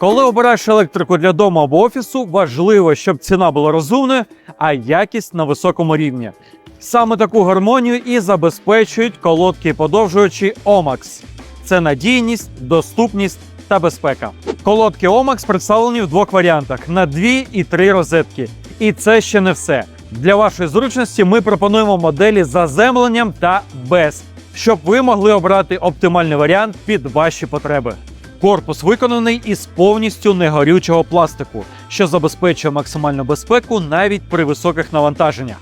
Коли обираєш електрику для дому або офісу, важливо, щоб ціна була розумною, а якість на високому рівні. Саме таку гармонію і забезпечують колодки і подовжувачі OMAX. Це надійність, доступність та безпека. Колодки OMAX представлені в двох варіантах на дві і три розетки. І це ще не все. Для вашої зручності ми пропонуємо моделі з заземленням та без, щоб ви могли обрати оптимальний варіант під ваші потреби. Корпус виконаний із повністю негорючого пластику, що забезпечує максимальну безпеку навіть при високих навантаженнях.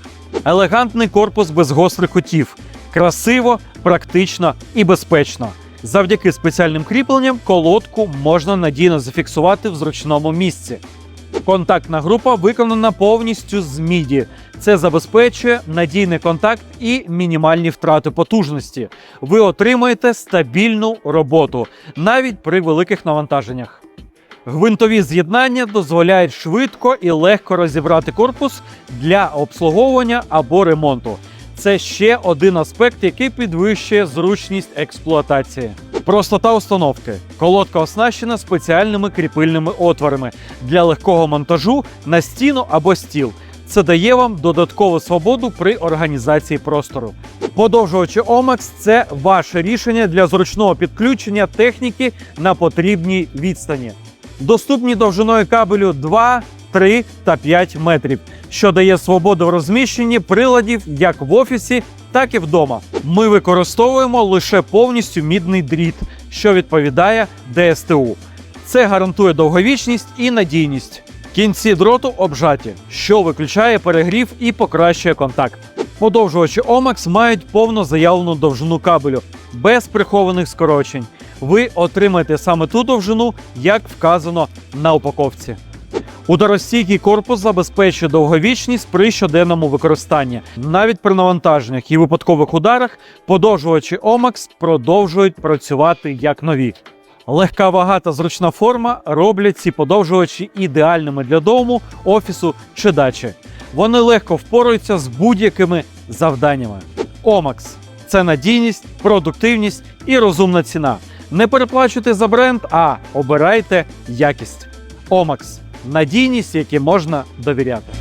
Елегантний корпус без гострих кутів, красиво, практично і безпечно. Завдяки спеціальним кріпленням колодку можна надійно зафіксувати в зручному місці. Контактна група виконана повністю з міді. Це забезпечує надійний контакт і мінімальні втрати потужності. Ви отримаєте стабільну роботу навіть при великих навантаженнях. Гвинтові з'єднання дозволяють швидко і легко розібрати корпус для обслуговування або ремонту. Це ще один аспект, який підвищує зручність експлуатації. Простота установки. Колодка оснащена спеціальними кріпильними отворами для легкого монтажу на стіну або стіл. Це дає вам додаткову свободу при організації простору. Подовжувачі OMAX – це ваше рішення для зручного підключення техніки на потрібній відстані. Доступні довжиною кабелю 2, 3 та 5 метрів, що дає свободу в розміщенні приладів як в офісі, так і вдома. Ми використовуємо лише повністю мідний дріт, що відповідає ДСТУ. Це гарантує довговічність і надійність. Кінці дроту обжаті, що виключає перегрів і покращує контакт. Подовжувачі OMAX мають повну заявлену довжину кабелю без прихованих скорочень. Ви отримаєте саме ту довжину, як вказано на упаковці. Ударостійкий корпус забезпечує довговічність при щоденному використанні. Навіть при навантаженнях і випадкових ударах подовжувачі OMAX продовжують працювати як нові. Легка вага та зручна форма роблять ці подовжувачі ідеальними для дому, офісу чи дачі. Вони легко впораються з будь-якими завданнями. OMAX – це надійність, продуктивність і розумна ціна. Не переплачуйте за бренд, а обирайте якість. OMAX – надійність, якій можна довіряти.